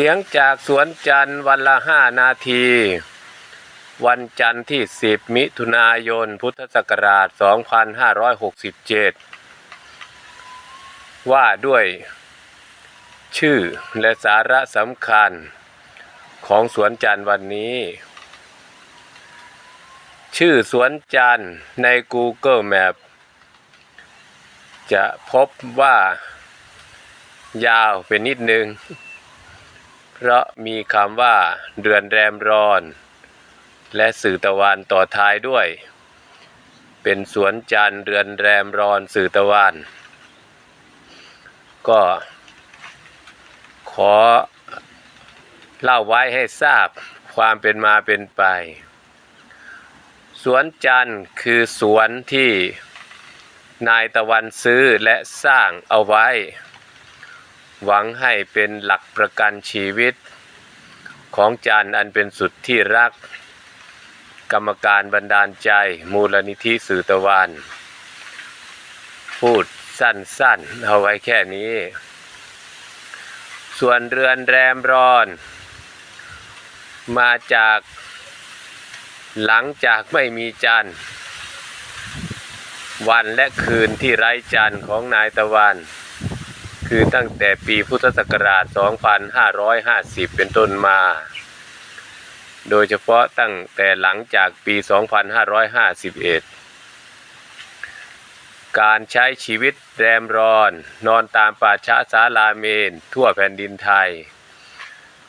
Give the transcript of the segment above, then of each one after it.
สียงจากสวนจันทร์วันละห้านาที วันจันทร์ที่ 10 มิถุนายน พุทธศักราช 2567 ว่าด้วย ชื่อและสาระสำคัญของสวนจันทร์วันนี้ ชื่อสวนจันทร์ใน Google Map จะพบว่ายาวเป็นนิดนึง เพราะมีคำว่า เดือนแรมร้อน และสื่อตะวันต่อท้ายด้วย เป็นสวนจันทร์เดือนแรมร้อนสื่อตะวัน ก็ขอเล่าไว้ให้ทราบความเป็นมาเป็นไป สวนจันทร์คือสวนที่นายตะวันซื้อและสร้างเอาไว้ หวังให้เป็นหลักประกันชีวิต ของจันอันเป็นสุดที่รัก กรรมการบันดาลใจมูลนิธิสื่อตะวัน พูดสั้นๆ เอาไว้แค่นี้ ส่วนเรือนแรมร้อน มาจากหลังจากไม่มีจันวันและคืนที่ไร้จันของนายตะวัน คือตั้งแต่ปีพุทธศักราช 2550 เป็นต้นมา โดยเฉพาะตั้งแต่หลังจากปี 2551 การใช้ชีวิตแรมรอน นอนตามป่าช้าสาลาเมน ทั่วแผ่นดินไทย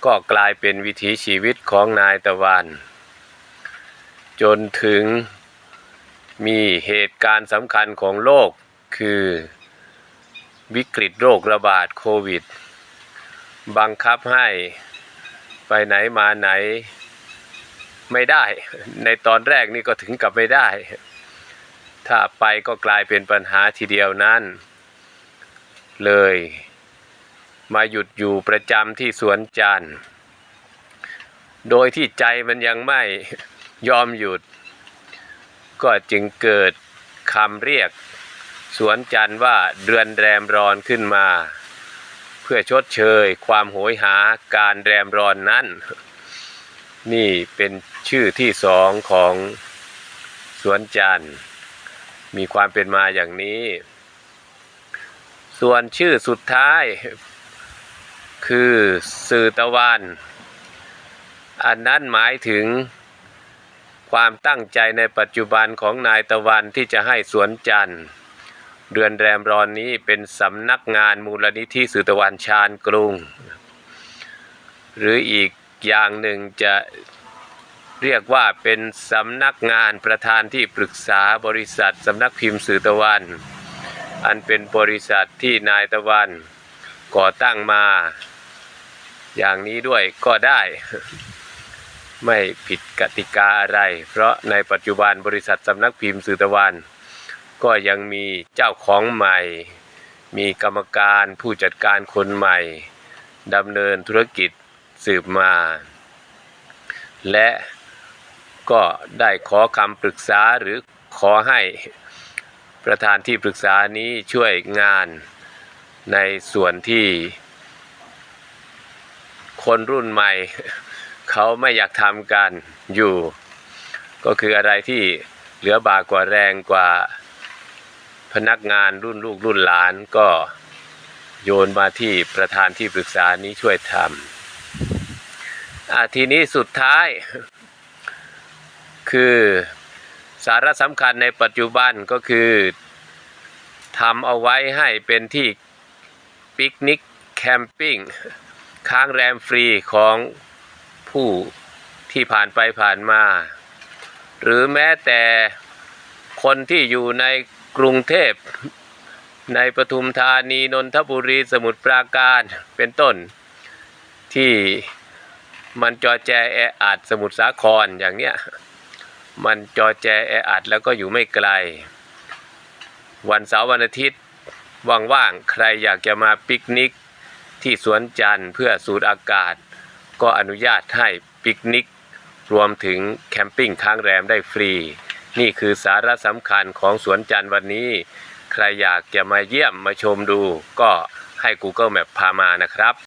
ก็กลายเป็นวิถีชีวิตของนายตะวัน จนถึงมีเหตุการณ์สำคัญของโลกคือ วิกฤตโรคระบาดโควิด บังคับให้ไปไหนมาไหนไม่ได้ ในตอนแรกนี่ก็ถึงกับไม่ได้ ถ้าไปก็กลายเป็นปัญหาทีเดียวนั้นเลย มาหยุดอยู่ประจำที่สวนจันทร์โดยที่ใจมันยังไม่ยอมหยุด ก็จึงเกิดคำเรียก สวนจันทร์ว่าเดือนแรมร้อนขึ้นมา เพื่อชดเชย ความโหยหาการแรมร้อนนั้น นี่เป็นชื่อที่สองของสวนจันทร์มีความเป็นมาอย่างนี้ ส่วนชื่อสุดท้าย คือสื่อตะวัน อันนั้นหมายถึงความตั้งใจในปัจจุบันของนายตะวันที่จะให้สวนจันทร์ เดือนแรมรอนนี้เป็นสำนักงานมูลนิธิสื่อตะวันชาญกรุง หรืออีกอย่างหนึ่งจะเรียกว่าเป็นสำนักงานประธานที่ปรึกษาบริษัทสำนักพิมพ์สื่อตะวัน อันเป็นบริษัทที่นายตะวันก่อตั้งมา อย่างนี้ด้วยก็ได้ ไม่ผิดกติกาอะไร เพราะในปัจจุบันบริษัทสำนักพิมพ์สื่อตะวัน ก็ยังมีเจ้าของใหม่ มีกรรมการผู้จัดการคนใหม่ดำเนินธุรกิจสืบมา และก็ได้ขอคำปรึกษาหรือขอให้ประธานที่ปรึกษานี้ช่วยงานในส่วนที่ คนรุ่นใหม่ เขาไม่อยากทำกันอยู่ ก็คืออะไรที่เหลือบากว่าแรงกว่า พนักงานรุ่นลูกรุ่นหลานก็โยนมาที่ประธานที่ปรึกษานี้ช่วยทำอะทีนี้สุดท้าย คือสาระสำคัญในปัจจุบันก็คือทำเอาไว้ให้เป็นที่ปิกนิกแคมปิ้งค้างแรมฟรีของผู้ที่ผ่านไปผ่านมา หรือแม้แต่ คนที่อยู่ในกรุงเทพ ในปทุมธานีนนทบุรีสมุทรปราการเป็นต้น ที่มันจอแจแออัดสมุทรสาครอย่างเนี้ยมันจอแจแออัดแล้วก็อยู่ไม่ไกล วันเสาร์วันอาทิตย์ว่างๆใครอยากจะมาปิกนิกที่สวนจันทร์เพื่อสูดอากาศ ก็อนุญาตให้ปิกนิก รวมถึงแคมปิ้งค้างแรมได้ฟรี นี่คือสาระสำคัญของสวนจันทร์วันนี้ ใครอยากจะมาเยี่ยมมาชมดู ก็ให้ Google Map พามานะครับ